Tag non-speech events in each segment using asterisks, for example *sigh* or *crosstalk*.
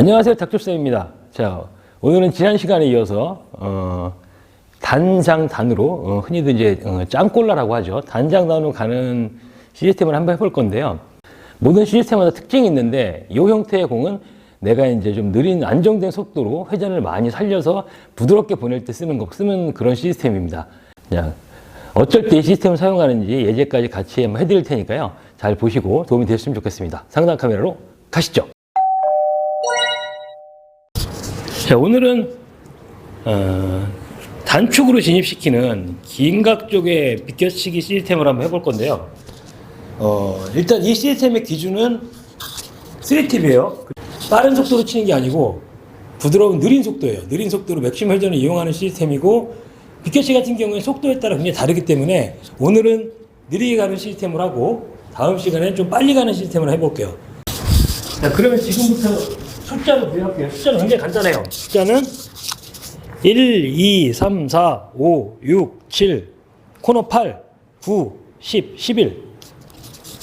안녕하세요. 닥터쌤입니다. 자, 오늘은 지난 시간에 이어서, 어, 단장단으로, 어, 흔히들 이제, 어, 짱꼴라라고 하죠. 단장단으로 가는 시스템을 한번 해볼 건데요. 모든 시스템마다 특징이 있는데, 이 형태의 공은 내가 이제 좀 느린 안정된 속도로 회전을 많이 살려서 부드럽게 보낼 때 쓰는 거, 쓰는 그런 시스템입니다. 자, 어쩔 때 이 시스템을 사용하는지 예제까지 같이 해드릴 테니까요. 잘 보시고 도움이 되셨으면 좋겠습니다. 상단 카메라로 가시죠. 자, 오늘은 어, 단축으로 진입시키는 긴각 쪽의 비껴치기 시스템을 한번 해볼 건데요. 어, 일단 이 시스템의 기준은 3팁이에요. 빠른 속도로 치는 게 아니고 부드러운 느린 속도예요. 느린 속도로 맥심 회전을 이용하는 시스템이고 비껴치기 같은 경우에 속도에 따라 굉장히 다르기 때문에 오늘은 느리게 가는 시스템을 하고 다음 시간에는 좀 빨리 가는 시스템을 해볼게요. 자, 그러면 지금부터 숫자로 부여할게요. 숫자는 굉장히 간단해요. 숫자는 1, 2, 3, 4, 5, 6, 7, 코너 8, 9, 10, 11.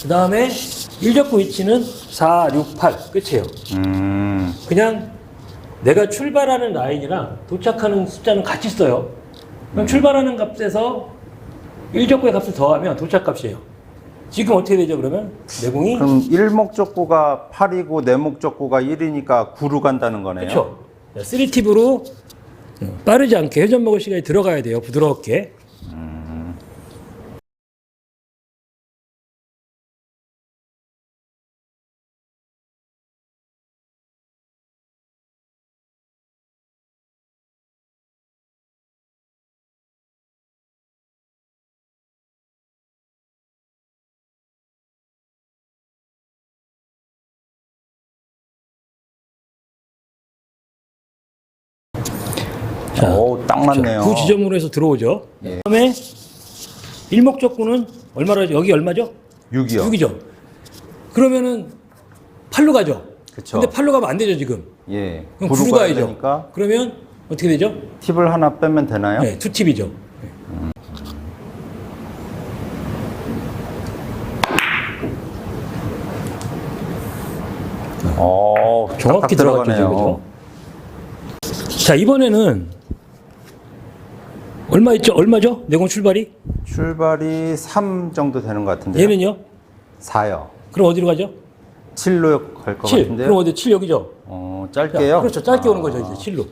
그 다음에 1적구 위치는 4, 6, 8. 끝이에요. 음, 그냥 내가 출발하는 라인이랑 도착하는 숫자는 같이 써요. 그럼 출발하는 값에서 1적구의 값을 더하면 도착 값이에요. 지금 어떻게 되죠, 그러면? 내공이? 그럼 일목적구가 8이고 내목적구가 1이니까 9로 간다는 거네요. 그렇죠. 3팁으로 빠르지 않게 회전 먹을 시간이 들어가야 돼요. 부드럽게. 자, 오, 딱 맞네요. 그 지점으로 해서 들어오죠. 예. 그다음에 일목적구는 얼마로? 여기 얼마죠? 6이요. 6이죠. 그러면은 8로 가죠. 그쵸. 근데 8로 가면 안 되죠, 지금. 예. 그럼 9로 9로 가야 가야죠. 되니까 그러면 어떻게 되죠? 팁을 하나 빼면 되나요? 네, 투 팁이죠. 어, 정확히 딱딱 들어갔죠, 들어가네요. 지금, 자, 이번에는 얼마 있죠? 얼마죠? 내공 출발이? 출발이 3 정도 되는 것 같은데요. 얘는요? 4요. 그럼 어디로 가죠? 7로 갈 것 7. 같은데요. 그럼 어디 7 여기죠? 어, 자, 짧게요. 그렇죠. 짧게 아, 오는 거죠, 이제 7로.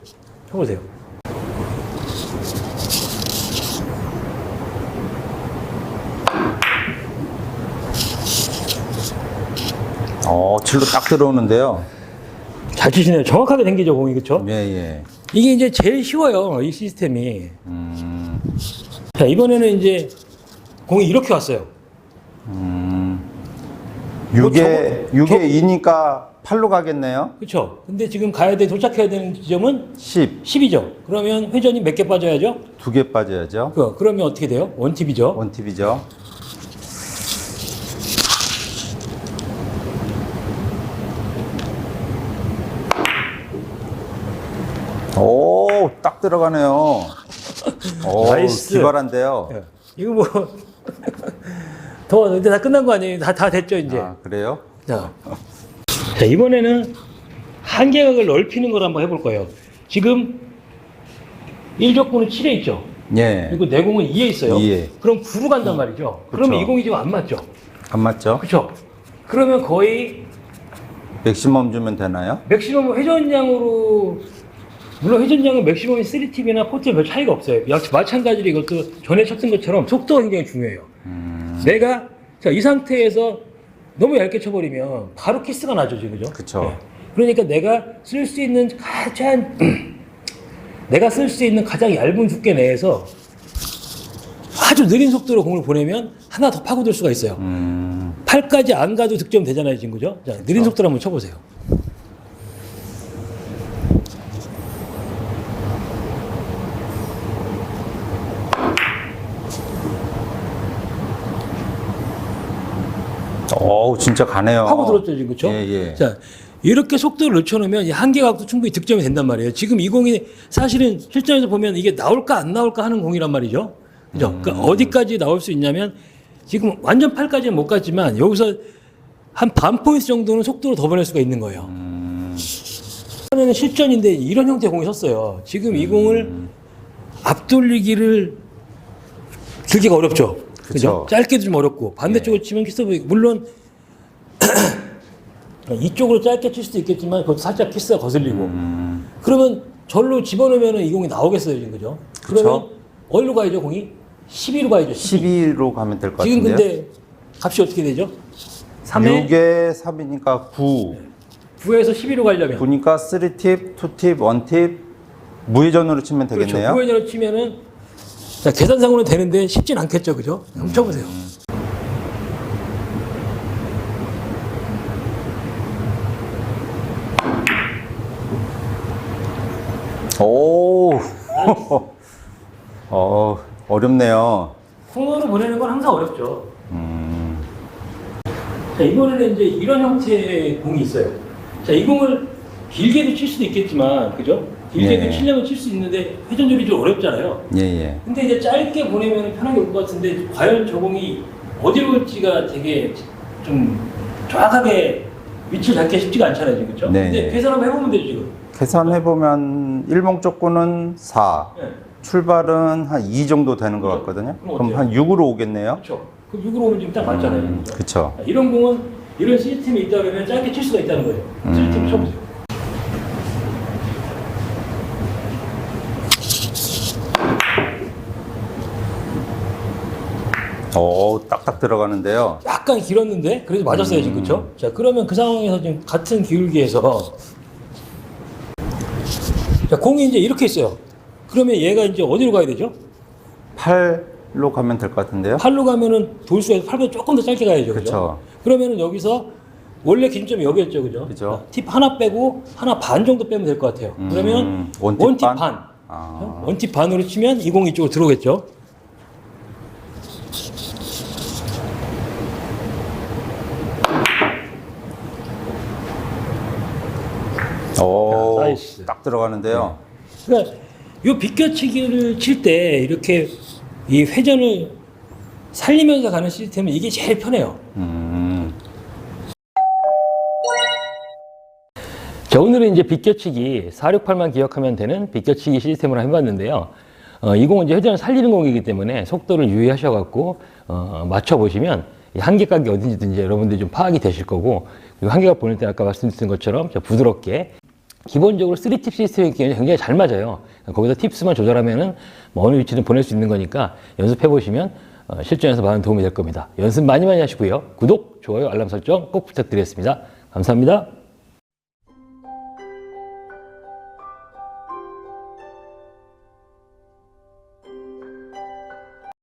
쳐보세요. 어, 7로 딱 들어오는데요. 잘 치시네요. 정확하게 당기죠, 공이. 그렇죠? 예, 예. 이게 이제 제일 쉬워요, 이 시스템이. 음, 자, 이번에는 이제 공이 이렇게 왔어요. 음. 뭐 6에, 저거- 6에 2니까 8로 가겠네요. 그렇죠? 근데 지금 가야 돼, 도착해야 되는 지점은 10. 10이죠. 그러면 회전이 몇 개 빠져야죠? 두 개 빠져야죠. 그, 그러면 어떻게 돼요? 원팁이죠. 원팁이죠. 오, 딱 들어가네요. 오, 나이스. 기발한데요. 예. 이거 뭐, *laughs* 더, 이제 다 끝난 거 아니에요? 다, 다 됐죠, 이제. 아, 그래요? 자, 자, 이번에는 한계각을 넓히는 걸 한번 해볼 거예요. 지금 1적구는 7에 있죠. 예. 그리고 내공은 2에 있어요. 2에. 그럼 9로 간단 말이죠. 그러면 그쵸. 이 공이 지금 안 맞죠. 안 맞죠? 그렇죠. 그러면 거의 맥시멈 주면 되나요? 맥시멈 회전량으로 물론 회전량은 맥시멈이 3팁이나 4팁 별 차이가 없어요. 약 마찬가지로 이것도 전에 쳤던 것처럼 속도가 굉장히 중요해요. 음, 내가 자, 이 상태에서 너무 얇게 쳐버리면 바로 키스가 나죠, 지금 그죠? 그쵸. 그러니까 내가 쓸 수 있는 가장 *clears throat* 내가 쓸 수 있는 가장 얇은 두께 내에서 아주 느린 속도로 공을 보내면 하나 더 파고들 수가 있어요. 음, 8까지 안 가도 득점 되잖아요, 지금 그죠? 자, 느린 속도로 한번 쳐보세요. 진짜 가네요. 파고 들었죠, 지금 그렇죠? 예, 예. 자, 이렇게 속도를 늦춰놓으면 이 한계각도 충분히 득점이 된단 말이에요. 지금 이 공이 사실은 실전에서 보면 이게 나올까 안 나올까 하는 공이란 말이죠. 그죠? 음. 그러니까 어디까지 나올 수 있냐면 지금 완전 8까지는 못 갔지만 여기서 한 반 포인트 정도는 속도로 더 보낼 수가 있는 거예요. 음, 하는 실전인데 이런 형태의 공이 섰어요. 지금 이 공을 앞돌리기를 들기가 어렵죠. 그죠? 짧게도 좀 어렵고 반대쪽으로 치면 키스보이 물론 이쪽으로 짧게 칠 수도 있겠지만 그것도 살짝 키스가 거슬리고 음, 그러면 절로 집어넣으면 이 공이 나오겠어요 지금 그죠? 그쵸. 그러면 어디로 가야죠 공이? 12로 가야죠 12. 12로 가면 될것 지금 같은데요. 근데 값이 어떻게 되죠? 3에 6에 3이니까 9. 9에서 12로 가려면 9니까 3팁, 2팁, 1팁 무회전으로 치면 되겠네요. 그렇죠. 우회전을 치면은 자, 계산상으로는 되는데 쉽진 않겠죠, 그죠? 한번 쳐보세요. 오. *laughs* 어, 어렵네요. 코너로 보내는 건 항상 어렵죠. 음, 자, 이번에는 이제 이런 형태의 공이 있어요. 자, 이 공을 길게도 칠 수도 있겠지만, 그죠? 길게도 예. 치려면 칠 수 있는데 회전율이 좀 어렵잖아요. 예, 예. 근데 이제 짧게 보내면 편하게 올 것 같은데 과연 저 공이 어디로 올지가 되게 좀 정확하게 위치를 잡기 쉽지가 않잖아요, 지금 그렇죠? 네, 근데 네. 계산 한번 해보면 되죠, 지금. 계산해보면 일목적구는 4. 네. 출발은 한 2 정도 되는 것 같거든요. 그럼 그럼 어때요? 한 6으로 오겠네요. 그렇죠. 그 6으로 오면 지금 딱 맞잖아요. 음, 그죠? 그쵸. 이런 공은 이런 시스템이 있다 그러면 짧게 칠 수가 있다는 거예요. 시스템 음. 쳐보세요. 오, 딱딱 들어가는데요. 약간 길었는데 그래도 맞았어요 지금 그렇죠? 자 그러면 그 상황에서 지금 같은 기울기에서 자 공이 이제 이렇게 있어요. 그러면 얘가 이제 어디로 가야 되죠? 8로 가면 될 것 같은데요. 8로 가면은 돌수가 8보다 조금 더 짧게 가야죠. 그죠? 그쵸. 그러면은 여기서 원래 기준점이 여기였죠. 그죠? 그죠. 자, 팁 하나 빼고 하나 반 정도 빼면 될 것 같아요. 음, 그러면 원팁 원팁 반? 반. 아. 원팁 반으로 치면 이 공이 이쪽으로 들어오겠죠. 오, 나이스. 딱 들어가는데요. 그러니까 요 비껴치기를 칠 때 이렇게 이 회전을 살리면서 가는 시스템은 이게 제일 편해요. 음, 자, 오늘은 이제 비껴치기 468만 기억하면 되는 비껴치기 시스템으로 해봤는데요. 어, 이 공은 이제 회전을 살리는 공이기 때문에 속도를 유의하셔갖고 어, 맞춰보시면 이 한계각이 어딘지든지 여러분들이 좀 파악이 되실 거고 그리고 한계각 보낼 때 아까 말씀드린 것처럼 자, 부드럽게 기본적으로 3팁 시스템이 굉장히 잘 맞아요. 거기서 팁스만 조절하면은 뭐 어느 위치든 보낼 수 있는 거니까 연습해 보시면 어, 실전에서 많은 도움이 될 겁니다. 연습 많이 많이 하시고요. 구독, 좋아요, 알람 설정 꼭 부탁드리겠습니다. 감사합니다.